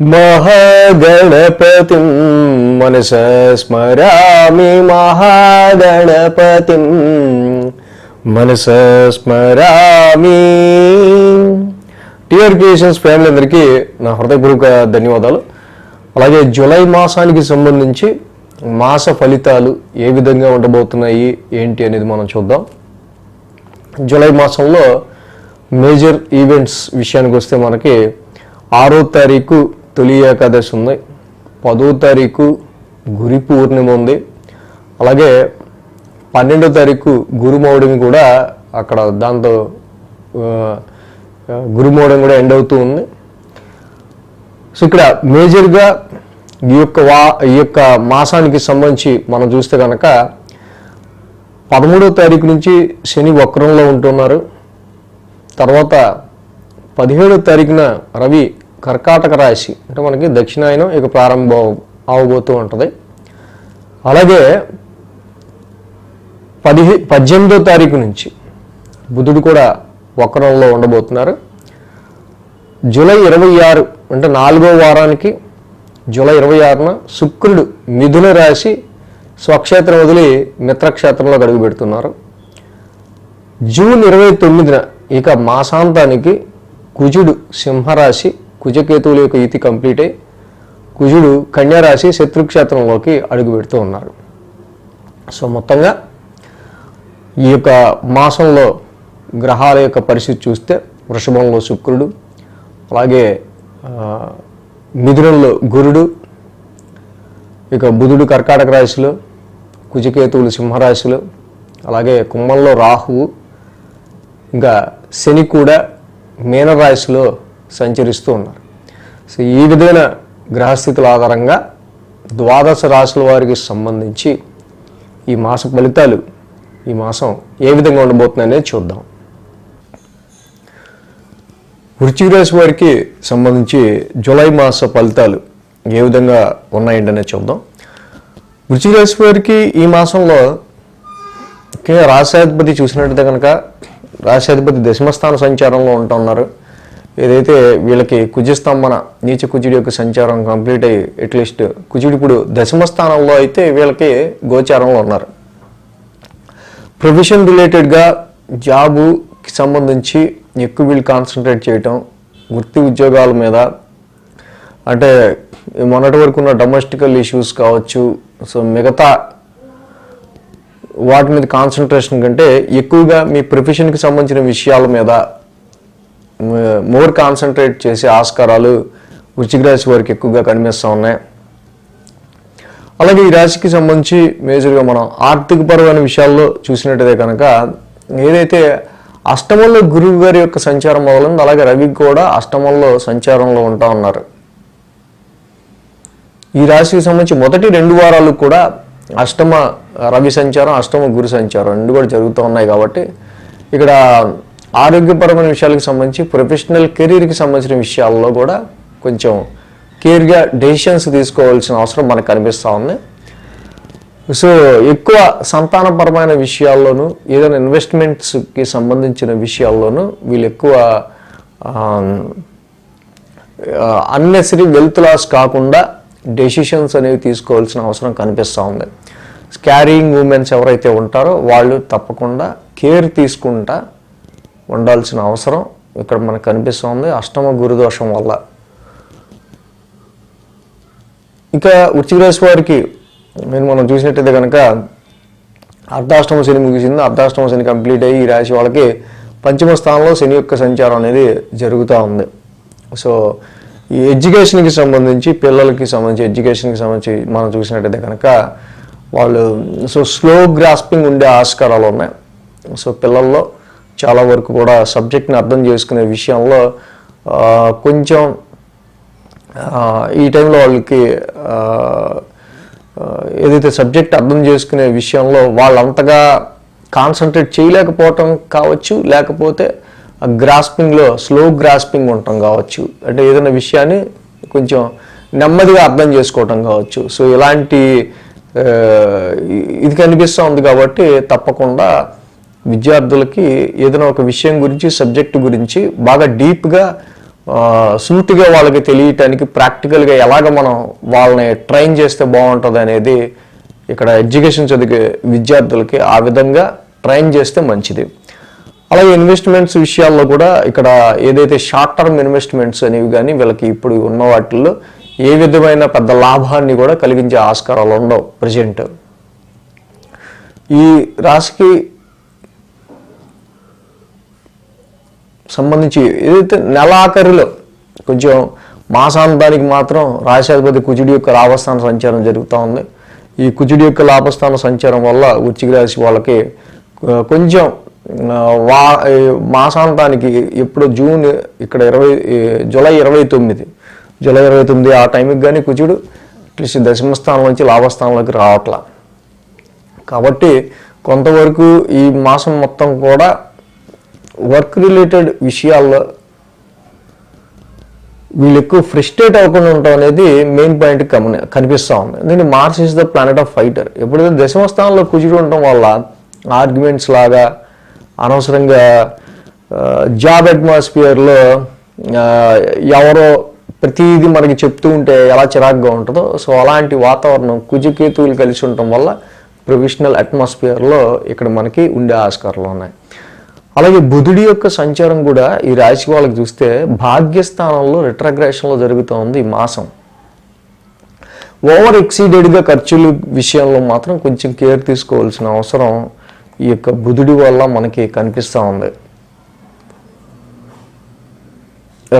మహాగణపతిం మనస స్మరామి మహాగణపతిం మనస స్మరామి. టిఆర్ క్రియేషన్స్ ఫ్యామిలీ అందరికీ నా హృదయపూర్వక ధన్యవాదాలు. అలాగే జూలై మాసానికి సంబంధించి మాస ఫలితాలు ఏ విధంగా ఉండబోతున్నాయి ఏంటి అనేది మనం చూద్దాం. జూలై మాసంలో మేజర్ ఈవెంట్స్ విషయానికి వస్తే మనకి ఆరో తారీఖు తొలి ఏకాదశి ఉంది. పదో తారీఖు గురి పూర్ణిమ ఉంది. అలాగే పన్నెండో తారీఖు గురుమౌడమి కూడా అక్కడ దాంతో ఆ, గురుమౌడం కూడా ఎండ్ అవుతూ ఉంది. సో ఇక్కడ మేజర్గా ఈ యొక్క వా ఈ యొక్క మాసానికి సంబంధించి మనం చూస్తే కనుక పదమూడో తారీఖు నుంచి శని వక్రంలో ఉంటున్నారు. తర్వాత పదిహేడో తారీఖున రవి కర్కాటక రాశి అంటే మనకి దక్షిణాయనం ఇక ప్రారంభం అవబోతూ ఉంటుంది. అలాగే పదిహే పద్దెనిమిదో తారీఖు నుంచి బుధుడు కూడా వక్రంలో ఉండబోతున్నారు. జూలై ఇరవై ఆరు అంటే నాలుగో వారానికి జూలై ఇరవై ఆరున శుక్రుడు మిథున రాశి స్వక్షేత్రం వదిలి మిత్రక్షేత్రంలో అడుగు పెడుతున్నారు. జూన్ ఇరవై తొమ్మిదిన ఇక మాసాంతానికి కుజుడు సింహరాశి కుజకేతువుల యొక్క యుతి కంప్లీట్. అయి కుజుడు కన్యారాశి శత్రుక్షేత్రంలోకి అడుగు పెడుతూ ఉన్నారు సో మొత్తంగా ఈ యొక్క మాసంలో గ్రహాల యొక్క పరిస్థితి చూస్తే వృషభంలో శుక్రుడు అలాగే మిథునంలో గురుడు ఇక బుధుడు కర్కాటక రాశిలో కుజకేతువులు సింహరాశిలో అలాగే కుంభంలో రాహువు ఇంకా శని కూడా మీనరాశిలో సంచరిస్తూ ఉన్నారు. సో ఈ విధమైన గ్రహస్థితుల ఆధారంగా ద్వాదశ రాశుల వారికి సంబంధించి ఈ మాస ఫలితాలు ఈ మాసం ఏ విధంగా ఉండబోతున్నాయి అనేది చూద్దాం. వృశ్చిక రాశి వారికి సంబంధించి జూలై మాస ఫలితాలు ఏ విధంగా ఉన్నాయండి చూద్దాం. వృశ్చిక రాశి వారికి ఈ మాసంలో ముఖ్యంగా రాశాధిపతి చూసినట్టయితే కనుక రాశాధిపతి దశమస్థాన సంచారంలో ఉంటున్నారు. ఏదైతే వీళ్ళకి కుజస్తంభన నీచ కుజుడి యొక్క సంచారం కంప్లీట్ అయ్యి అట్లీస్ట్ కుజుడు ఇప్పుడు దశమ స్థానంలో అయితే వీళ్ళకి గోచారంలో ఉన్నారు. ప్రొఫెషన్ రిలేటెడ్గా జాబుకి సంబంధించి ఎక్కువ వీళ్ళు కాన్సన్ట్రేట్ చేయటం వృత్తి ఉద్యోగాల మీద అంటే మొన్నటి వరకు ఉన్న డొమెస్టికల్ ఇష్యూస్ కావచ్చు సో మిగతా వాటి మీద కాన్సన్ట్రేషన్ కంటే ఎక్కువగా మీ ప్రొఫెషన్కి సంబంధించిన విషయాల మీద మోర్ కాన్సన్ట్రేట్ చేసే ఆస్కారాలు వృశ్చిక రాశి వారికి ఎక్కువగా కనిపిస్తూ ఉన్నాయి. అలాగే ఈ రాశికి సంబంధించి మేజర్గా మనం ఆర్థికపరమైన విషయాల్లో చూసినట్టయితే కనుక ఏదైతే అష్టమంలో గురువు గారి యొక్క సంచారం మొదలైంది అలాగే రవి కూడా అష్టమంలో సంచారంలో ఉంటా ఉన్నారు. ఈ రాశికి సంబంధించి మొదటి రెండు వారాలు కూడా అష్టమ రవి సంచారం అష్టమ గురు సంచారం రెండు కూడా జరుగుతూ ఉన్నాయి కాబట్టి ఇక్కడ ఆరోగ్యపరమైన విషయాలకు సంబంధించి ప్రొఫెషనల్ కెరీర్కి సంబంధించిన విషయాల్లో కూడా కొంచెం కేర్గా డెసిషన్స్ తీసుకోవాల్సిన అవసరం మనకు కనిపిస్తూ ఉంది. సో ఎక్కువ సంతానపరమైన విషయాల్లోనూ ఏదైనా ఇన్వెస్ట్మెంట్స్కి సంబంధించిన విషయాల్లోనూ వీళ్ళు ఎక్కువ అన్నెసరీ వెల్త్ లాస్ కాకుండా డెసిషన్స్ అనేవి తీసుకోవాల్సిన అవసరం కనిపిస్తూ ఉంది. క్యారింగ్ ఉమెన్స్ ఎవరైతే ఉంటారో వాళ్ళు తప్పకుండా కేర్ తీసుకుంటా ఉండాల్సిన అవసరం ఇక్కడ మనకు కనిపిస్తుంది. అష్టమ గురుదోషం వల్ల. ఇంకా వృశ్చిక రాశి వారికి నేను మనం చూసినట్టయితే కనుక అర్ధాష్టమ శని ముగిసింది. అర్ధాష్టమ శని కంప్లీట్ అయ్యి ఈ రాశి వాళ్ళకి పంచమ స్థానంలో శని యొక్క సంచారం అనేది జరుగుతూ ఉంది. సో ఈ ఎడ్యుకేషన్కి సంబంధించి పిల్లలకి సంబంధించి ఎడ్యుకేషన్కి సంబంధించి మనం చూసినట్టయితే కనుక వాళ్ళు సో స్లో గ్రాస్పింగ్ ఉండే ఆస్కారాలు ఉన్నాయి. సో పిల్లల్లో చాలా వరకు కూడా సబ్జెక్ట్ని అర్థం చేసుకునే విషయంలో కొంచెం ఈ టైంలో వాళ్ళకి ఏదైతే సబ్జెక్ట్ అర్థం చేసుకునే విషయంలో వాళ్ళు అంతగా కాన్సన్ట్రేట్ చేయలేకపోవటం కావచ్చు లేకపోతే గ్రాస్పింగ్లో స్లో గ్రాస్పింగ్ ఉండటం కావచ్చు అంటే ఏదైనా విషయాన్ని కొంచెం నెమ్మదిగా అర్థం చేసుకోవటం కావచ్చు సో ఇలాంటి ఇది కనిపిస్తూ ఉంది కాబట్టి తప్పకుండా విద్యార్థులకి ఏదైనా ఒక విషయం గురించి సబ్జెక్టు గురించి బాగా డీప్గా సూటిగా వాళ్ళకి తెలియటానికి ప్రాక్టికల్గా ఎలాగ మనం వాళ్ళని ట్రైన్ చేస్తే బాగుంటుంది అనేది ఇక్కడ ఎడ్యుకేషన్ చదివే విద్యార్థులకి ఆ విధంగా ట్రైన్ చేస్తే మంచిది. అలాగే ఇన్వెస్ట్మెంట్స్ విషయాల్లో కూడా ఇక్కడ ఏదైతే షార్ట్ టర్మ్ ఇన్వెస్ట్మెంట్స్ అనేవి కానీ వీళ్ళకి ఇప్పుడు ఉన్న వాటిల్లో ఏ విధమైన పెద్ద లాభాన్ని కూడా కలిగించే ఆస్కారాలు ఉండవు ప్రజెంట్. ఈ రాశికి సంబంధించి ఏదైతే నెలాఖరిలో కొంచెం మాసాంతానికి మాత్రం రాశాధిపతి కుజుడి యొక్క లాభస్థాన సంచారం జరుగుతూ ఉంది. ఈ కుజుడి యొక్క లాభస్థాన సంచారం వల్ల వృచ్చిక రాశి వాళ్ళకి కొంచెం వా మాసాంతానికి ఎప్పుడు జూన్ ఇక్కడ ఇరవై జూలై ఇరవై తొమ్మిది జూలై ఇరవై తొమ్మిది ఆ టైంకి కానీ కుజుడు అట్లీస్ట్ దశమ స్థానం నుంచి లాభస్థానంలోకి రావట్లా. కాబట్టి కొంతవరకు ఈ మాసం మొత్తం కూడా వర్క్ రిలేటెడ్ విషయాల్లో వీళ్ళు ఎక్కువ ఫ్రస్ట్రేట్ అవ్వకుండా ఉండటం అనేది మెయిన్ పాయింట్ కమని కనిపిస్తూ ఉంది. ఎందుకంటే Mars is the planet of fighter ఎప్పుడైతే దశమ స్థానంలో కుజుడు ఉండటం వల్ల ఆర్గ్యుమెంట్స్ లాగా అనవసరంగా జాబ్ అట్మాస్ఫియర్లో ఎవరో ప్రతిదీ మనకి చెప్తూ ఉంటే ఎలా చిరాగ్గా ఉంటుందో సో అలాంటి వాతావరణం కుజకేతువులు కలిసి ఉండటం వల్ల ప్రొఫెషనల్ అట్మాస్ఫియర్లో ఇక్కడ మనకి ఉండే ఆస్కారాలు ఉన్నాయి. అలాగే బుధుడి యొక్క సంచారం కూడా ఈ రాశి వాళ్ళకి చూస్తే భాగ్యస్థానంలో రిట్రగ్రేషన్లో జరుగుతూ ఉంది ఈ మాసం. ఓవర్ ఎక్సీడెడ్గా ఖర్చుల విషయంలో మాత్రం కొంచెం కేర్ తీసుకోవాల్సిన అవసరం ఈ యొక్క బుధుడి వల్ల మనకి కనిపిస్తూ ఉంది.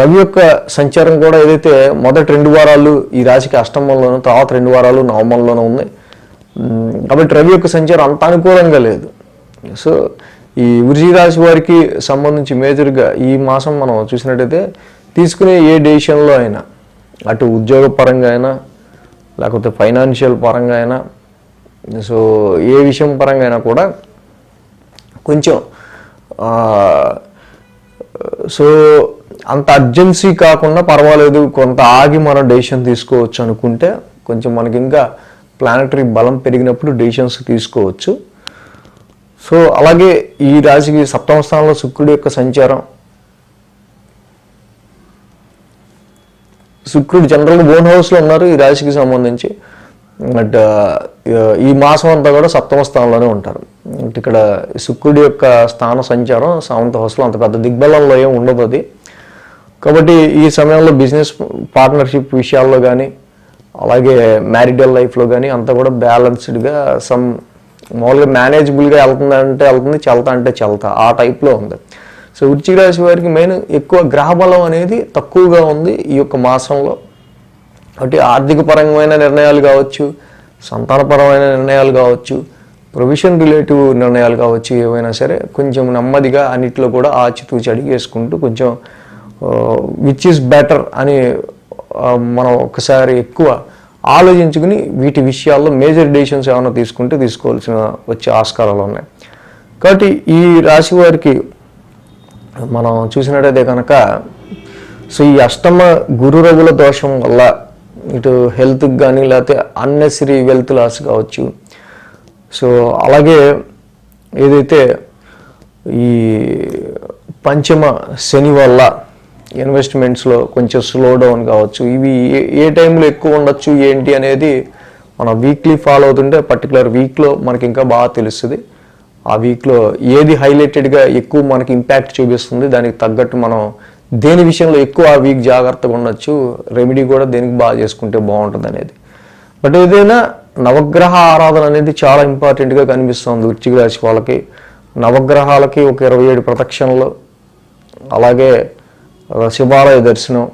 రవి యొక్క సంచారం కూడా ఏదైతే మొదటి రెండు వారాలు ఈ రాశికి అష్టమంలోనూ తర్వాత రెండు వారాలు నవమంలోనూ ఉంది. కాబట్టి రవి యొక్క సంచారం అంత అనుకూలంగా లేదు. సో ఈ వృషి రాశి వారికి సంబంధించి మేజర్గా ఈ మాసం మనం చూసినట్టయితే తీసుకునే ఏ డెసిషన్లో అయినా అటు ఉద్యోగ పరంగా అయినా లేకపోతే ఫైనాన్షియల్ పరంగా అయినా సో ఏ విషయం పరంగా అయినా కూడా కొంచెం సో అంత అర్జెన్సీ కాకుండా పర్వాలేదు కొంత ఆగి మనం డెసిషన్ తీసుకోవచ్చు అనుకుంటే కొంచెం మనకి ఇంకా ప్లానటరీ బలం పెరిగినప్పుడు డెసిషన్స్ తీసుకోవచ్చు. సో అలాగే ఈ రాశికి సప్తమ స్థానంలో శుక్రుడి యొక్క సంచారం. శుక్రుడు జనరల్గా బోన్ హౌస్లో ఉన్నారు ఈ రాశికి సంబంధించి. బట్ ఈ మాసం అంతా కూడా సప్తమ స్థానంలోనే ఉంటారు. ఇక్కడ శుక్రుడి యొక్క స్థాన సంచారం సామంత హౌస్లో అంత పెద్ద దిగ్బలంలో ఏం ఉండదు అది. కాబట్టి ఈ సమయంలో బిజినెస్ పార్ట్నర్షిప్ విషయాల్లో కానీ అలాగే మ్యారిటల్ లైఫ్లో కానీ అంతా కూడా బ్యాలెన్స్డ్గా సమ్ మామూలుగా మేనేజబుల్గా వెళ్తుందంటే వెళ్తుంది చల్తా అంటే చల్తా. ఆ టైప్లో ఉంది. సో వృచ్చిక రాశి వారికి మెయిన్ ఎక్కువ గ్రహబలం అనేది తక్కువగా ఉంది ఈ యొక్క మాసంలో. కాబట్టి ఆర్థిక పరమైన నిర్ణయాలు కావచ్చు సంతానపరమైన నిర్ణయాలు కావచ్చు ప్రొవిషన్ రిలేటివ్ నిర్ణయాలు కావచ్చు ఏవైనా సరే కొంచెం నెమ్మదిగా అన్నిట్లో కూడా ఆచితూచి అడిగేసుకుంటూ కొంచెం విచ్ ఈస్ బెటర్ అని uh, మనం ఒకసారి ఎక్కువ ఆలోచించుకుని వీటి విషయాల్లో మేజర్ డెసిషన్స్ ఏమైనా తీసుకుంటే తీసుకోవాల్సిన వచ్చే ఆస్కారాలు ఉన్నాయి. కాబట్టి ఈ రాశి వారికి మనం చూసినట్టయితే కనుక సో ఈ అష్టమ గురు రగుల దోషం వల్ల ఇటు హెల్త్కి కానీ లేకపోతే అన్నెసరీ వెల్త్ లాస్ కావచ్చు. సో అలాగే ఏదైతే ఈ పంచమ శని వల్ల ఇన్వెస్ట్మెంట్స్లో కొంచెం స్లో డౌన్ కావచ్చు. ఇవి ఏ- ఏ టైంలో ఎక్కువ ఉండొచ్చు ఏంటి అనేది మనం వీక్లీ ఫాలో అవుతుంటే పర్టికులర్ వీక్లో మనకి ఇంకా బాగా తెలుస్తుంది. ఆ వీక్లో ఏది హైలైటెడ్గా ఎక్కువ మనకి ఇంపాక్ట్ చూపిస్తుంది దానికి తగ్గట్టు మనం దేని విషయంలో ఎక్కువ ఆ వీక్ జాగ్రత్తగా ఉండొచ్చు రెమెడీ కూడా దేనికి బాగా చేసుకుంటే బాగుంటుంది అనేది. బట్ ఏదైనా నవగ్రహ ఆరాధన అనేది చాలా ఇంపార్టెంట్గా కనిపిస్తుంది వృశ్చిక రాశి వాళ్ళకి. నవగ్రహాలకి ఒక ఇరవై ఏడు ప్రదక్షిణలు అలాగే శివాలయ దర్శనం.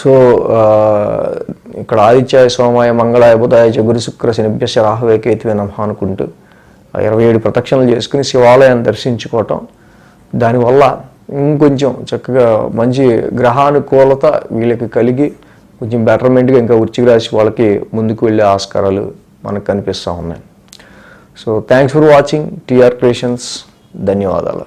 సో ఇక్కడ ఆదిత్యాయ సోమాయ మంగళాయ బుధాయ గురు శుక్ర శనిభ్యశ రాహవే కేతువే అనుకుంటూ ఇరవై ఏడు ప్రదక్షిణలు చేసుకుని శివాలయాన్ని దర్శించుకోవటం. దానివల్ల ఇంకొంచెం చక్కగా మంచి గ్రహానుకూలత వీళ్ళకి కలిగి కొంచెం బెటర్మెంట్గా ఇంకా వృశ్చిక రాశి వాళ్ళకి ముందుకు వెళ్ళే ఆస్కారాలు మనకు కనిపిస్తూ ఉన్నాయి. So thanks for watching TR creations ధన్యవాదాలు.